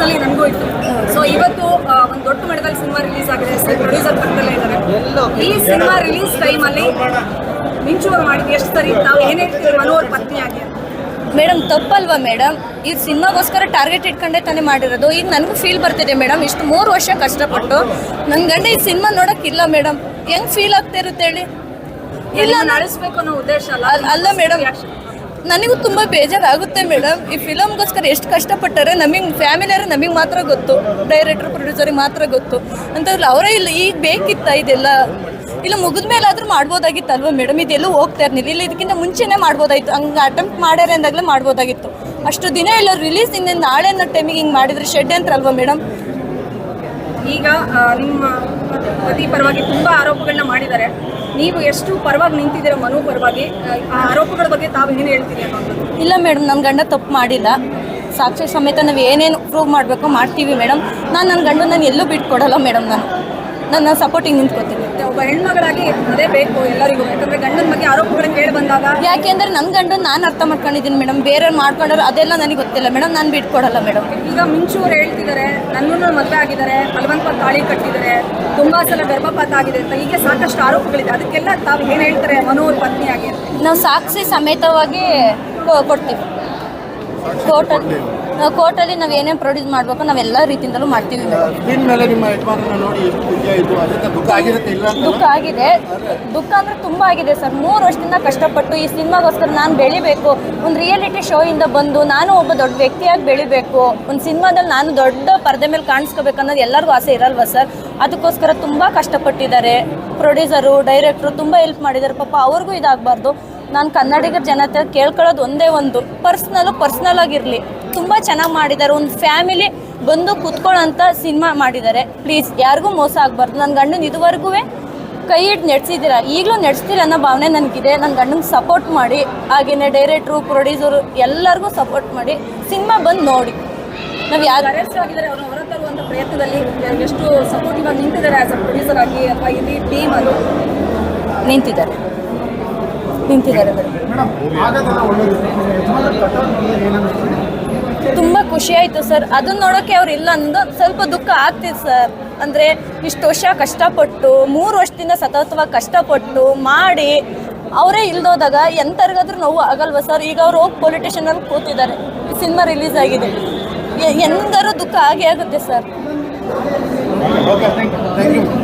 Personally ನನಗೂ ಇತ್ತು. So ಇವತ್ತು ಒಂದು ದೊಡ್ಡ ಮಟ್ಟದಲ್ಲಿ ಸಿನಿಮಾ ರಿಲೀಸ್ ಆಗಿದೆ. ಪ್ರೊಡ್ಯೂಸರ್ ಪಕ್ಕದಲ್ಲೇ ಇದ್ದಾರೆ. ಈ ಸಿನಿಮಾ ರಿಲೀಸ್ ಟೈಮಲ್ಲಿ ಮಿಂಚು ಮಾಡಿದ್ವಿ ಎಷ್ಟು ಸರಿ? ನಾವು ಏನೇ ಇರ್ತೀವಿ ಮನೋರ್ ಪತ್ನಿ ಪತ್ನಿಯಾಗಿ ಮೇಡಮ್ ತಪ್ಪಲ್ವಾ ಮೇಡಮ್ ಈ ಸಿನಿಮಾಗೋಸ್ಕರ ಟಾರ್ಗೆಟ್ ಇಟ್ಕೊಂಡೇ ತಾನೇ ಮಾಡಿರೋದು. ಈಗ ನನಗೂ ಫೀಲ್ ಬರ್ತಿದೆ ಮೇಡಮ್ ಇಷ್ಟು ಮೂರು ವರ್ಷ ಕಷ್ಟಪಟ್ಟು ನನ್ನ ಗಂಡ ಈ ಸಿನಿಮಾ ನೋಡೋಕ್ಕಿಲ್ಲ ಮೇಡಮ್ ಹೆಂಗೆ ಫೀಲ್ ಆಗ್ತಾ ಇರುತ್ತೆ ಹೇಳಿ? ಇಲ್ಲ ನಡೆಸ್ಬೇಕು ಅನ್ನೋ ಉದ್ದೇಶ ಅಲ್ಲ. ಅಲ್- ಅಲ್ಲ ಮೇಡಮ್ ನನಗೂ ತುಂಬ ಬೇಜಾರಾಗುತ್ತೆ ಮೇಡಮ್. ಈ ಫಿಲಮ್ಗೋಸ್ಕರ ಎಷ್ಟು ಕಷ್ಟಪಟ್ಟಾರೆ ನಮಗೆ ಫ್ಯಾಮಿಲಿಯವರು ನಮಗೆ ಮಾತ್ರ ಗೊತ್ತು. ಡೈರೆಕ್ಟರ್, ಪ್ರೊಡ್ಯೂಸರಿಗೆ ಮಾತ್ರ ಗೊತ್ತು. ಅಂತಂದ್ರೆ ಅವರೇ ಇಲ್ಲ, ಈಗ ಬೇಕಿತ್ತ ಇದೆಲ್ಲ? ಇಲ್ಲ ಮುಗಿದ ಮೇಲಾದ್ರೂ ಮಾಡ್ಬೋದಾಗಿತ್ತಲ್ವ ಮೇಡಮ್? ಇದೆಲ್ಲೂ ಹೋಗ್ತಾ ಇರ್ಲಿಲ್ಲ. ಇಲ್ಲ, ಇದಕ್ಕಿಂತ ಮುಂಚೆನೇ ಮಾಡ್ಬೋದಾಯ್ತು. ಹಂಗೆ ಅಟೆಂಪ್ಟ್ ಮಾಡ್ಯಾರ ಅಂದಾಗಲೇ ಮಾಡ್ಬೋದಾಗಿತ್ತು. ಅಷ್ಟು ದಿನ ಇಲ್ಲ, ರಿಲೀಸ್ ಇನ್ನೇನು ನಾಳೆ ಅನ್ನೋ ಟೈಮಿಗೆ ಹಿಂಗೆ ಮಾಡಿದ್ರೆ ಶೆಡ್ ಅಲ್ವಾ ಮೇಡಮ್? ಈಗ ನಿಮ್ಮ ಪತಿ ಪರವಾಗಿ ತುಂಬಾ ಆರೋಪಗಳನ್ನ ಮಾಡಿದ್ದಾರೆ. ನೀವು ಎಷ್ಟು ಪರವಾಗಿ ನಿಂತಿದ್ದೀರ ಮನು ಪರವಾಗಿ ಆ, ಆರೋಪಗಳ ಬಗ್ಗೆ ತಾವು ಏನು ಹೇಳ್ತೀರಿ ಅನ್ನೋದು ಇಲ್ಲ ಮೇಡಮ್ ನನ್ನ ಗಂಡ ತಪ್ಪು ಮಾಡಿಲ್ಲ. ಸಾಕ್ಷಿ ಸಮೇತ ನಾವು ಏನೇನು ಪ್ರೂವ್ ಮಾಡಬೇಕು ಮಾಡ್ತೀವಿ ಮೇಡಮ್ ನಾನು ನನ್ನ ಗಂಡ ನಾನು ಎಲ್ಲೂ ಬಿಟ್ಕೊಡಲ್ಲ ಮೇಡಮ್ ನಾನು. ನನ್ನ ಸಪೋರ್ಟಿಂಗ್ ನಿಂತ್ಕೋತೀನಿ. ಒಬ್ಬ ಹೆಣ್ಮಗಳಾಗಿ ಅದೇ ಬೇಕು ಎಲ್ಲರಿಗೂ. ಯಾಕಂದ್ರೆ ಗಂಡನ ಬಗ್ಗೆ ಆರೋಪಗಳನ್ನು ಕೇಳಿ ಬಂದಾಗ ಯಾಕೆಂದ್ರೆ ನನ್ನ ಗಂಡನ ನಾನು ಅರ್ಥ ಮಾಡ್ಕೊಂಡಿದ್ದೀನಿ ಮೇಡಮ್ ಬೇರೆ ಮಾಡ್ಕೊಂಡ್ರೆ ಅದೆಲ್ಲ ನನಗೆ ಗೊತ್ತಿಲ್ಲ. ಮೇಡಮ್ ನಾನು ಬಿಟ್ಕೊಡಲ್ಲ ಮೇಡಮ್ ಈಗ ಮಿಂಚು ಅವ್ರು ಹೇಳ್ತಿದ್ದಾರೆ ನನ್ನನ್ನು ಮದುವೆ ಆಗಿದ್ದಾರೆ ಬಲವಂತ ತಾಳಿ ಕಟ್ಟಿದ್ದಾರೆ ತುಂಬಾ ಸಲ ಗರ್ಭಪಾತ ಆಗಿದೆ ಅಂತ ಹೀಗೆ ಸಾಕಷ್ಟು ಆರೋಪಗಳಿದೆ. ಅದಕ್ಕೆಲ್ಲ ತಾವು ಏನು ಹೇಳ್ತಾರೆ? ಮನು ಅವ್ರ ಪತ್ನಿಯಾಗಿ ಅಂತ. ನಾವು ಸಾಕ್ಷಿ ಸಮೇತವಾಗಿ ಕೊ- ಕೊಡ್ತೀವಿ. ಕೋರ್ಟಲ್ಲಿ ನಾವು ಕೋರ್ಟಲ್ಲಿ ನಾವು ಏನೇನು ಪ್ರೊಡ್ಯೂಸ್ ಮಾಡಬೇಕು ನಾವೆಲ್ಲ ರೀತಿಯಿಂದಲೂ ಮಾಡ್ತೀವಿ. ಮೇಡಮ್ ಸ್ಕ್ರೀನ್ ಮೇಲೆ ನಿಮ್ಮ ಯಜಮಾನರನ್ನ ನೋಡಿ ಎಷ್ಟು ಖುಷಿ ಆಯಿತು. ಅದರಿಂದ ದುಃಖ ಆಗಿರುತ್ತೆ ಇಲ್ಲ ಅಂತ ದುಃಖ ಆಗಿದೆ. ದುಃಖ ಅಂದ್ರೆ ತುಂಬಾ ಆಗಿದೆ ಸರ್. ಮೂರು ವರ್ಷದಿಂದ ಕಷ್ಟಪಟ್ಟು ಈ ಸಿನಿಮಾಗೋಸ್ಕರ ನಾನು ಬೆಳಿಬೇಕು. ಒಂದು ರಿಯಾಲಿಟಿ ಶೋ ಇಂದ ಬಂದು ನಾನು ಒಬ್ಬ ದೊಡ್ಡ ವ್ಯಕ್ತಿಯಾಗಿ ಬೆಳಿಬೇಕು. ಒಂದು ಸಿನಿಮಾದಲ್ಲಿ ನಾನು ದೊಡ್ಡ ಪರದೆ ಮೇಲೆ ಕಾಣಿಸ್ಕೋಬೇಕು ಅನ್ನೋದು ಎಲ್ಲರಿಗೂ ಆಸೆ ಇರಲ್ವಾ ಸರ್? ಅದಕ್ಕೋಸ್ಕರ ತುಂಬಾ ಕಷ್ಟಪಟ್ಟಿದ್ದಾರೆ. ಪ್ರೊಡ್ಯೂಸರು ಡೈರೆಕ್ಟ್ರು ತುಂಬಾ ಹೆಲ್ಪ್ ಮಾಡಿದ್ದಾರೆ. ಪಾಪ ಅವ್ರಿಗೂ ಇದಾಗಬಾರ್ದು. ನಾನು ಕನ್ನಡಿಗರ ಜನತೆ ಕೇಳ್ಕೊಳ್ಳೋದು ಒಂದೇ ಒಂದು. ಪರ್ಸ್ನಲ್ಲು ಪರ್ಸ್ನಲ್ ಆಗಿರಲಿ. ತುಂಬ ಚೆನ್ನಾಗಿ ಮಾಡಿದ್ದಾರೆ ಒಂದು ಫ್ಯಾಮಿಲಿ ಬಂದು ಕೂತ್ಕೊಳ್ಳೋಂಥ ಸಿನಿಮಾ ಮಾಡಿದ್ದಾರೆ ಪ್ಲೀಸ್ ಯಾರಿಗೂ ಮೋಸ ಆಗಬಾರ್ದು. ನನ್ನ ಗಂಡನ ಇದುವರೆಗೂ ಕೈ ಹಿಡ್ದು ನಡೆಸಿದ್ದೀರಾ? ಈಗಲೂ ನಡೆಸ್ತೀರ ಅನ್ನೋ ಭಾವನೆ ನನಗಿದೆ. ನನ್ನ ಗಂಡನ ಸಪೋರ್ಟ್ ಮಾಡಿ. ಹಾಗೆಯೇ ಡೈರೆಕ್ಟ್ರು ಪ್ರೊಡ್ಯೂಸರು ಎಲ್ಲರಿಗೂ ಸಪೋರ್ಟ್ ಮಾಡಿ ಸಿನಿಮಾ ಬಂದು ನೋಡಿ. ನಾವು ಯಾರು ಅರೆಸ್ಟ್ ಆಗಿದ್ದಾರೆ. ಅವರು ಹೊರ ಒಂದು ಪ್ರಯತ್ನದಲ್ಲಿ ಎಷ್ಟು ಸಪೋರ್ಟಿವ್ ಆಗಿ ನಿಂತಿದ್ದಾರೆ ಆ್ಯಸ್ ಅ ಪ್ರೊಡ್ಯೂಸರ್ ಆಗಿ ಅಥವಾ ಇಲ್ಲಿ ಟೀಮ್ ಅದು ನಿಂತಿದ್ದಾರೆ. ನಿಂತಿದ್ದಾರೆ ತುಂಬ ಖುಷಿ ಆಯಿತು ಸರ್. ಅದನ್ನ ನೋಡೋಕ್ಕೆ ಅವ್ರು ಇಲ್ಲ ಅಂದು ಸ್ವಲ್ಪ ದುಃಖ ಆಗ್ತಿದೆ ಸರ್. ಅಂದರೆ ಇಷ್ಟು ವರ್ಷ ಕಷ್ಟಪಟ್ಟು ಮೂರು ವರ್ಷದಿಂದ ಸತತವಾಗಿ ಕಷ್ಟಪಟ್ಟು ಮಾಡಿ ಅವರೇ ಇಲ್ದೋದಾಗ ಎಂತರ್ಗಾದ್ರೂ ನೋವು ಆಗಲ್ವಾ ಸರ್? ಈಗ ಅವ್ರು ಹೋಗಿ ಪೊಲಿಟಿಷನಲ್ಲಿ ಕೂತಿದ್ದಾರೆ. ಸಿನಿಮಾ ರಿಲೀಸ್ ಆಗಿದೆ. ಎಂದರೂ ದುಃಖ ಆಗೇ ಆಗುತ್ತೆ ಸರ್. Okay thank you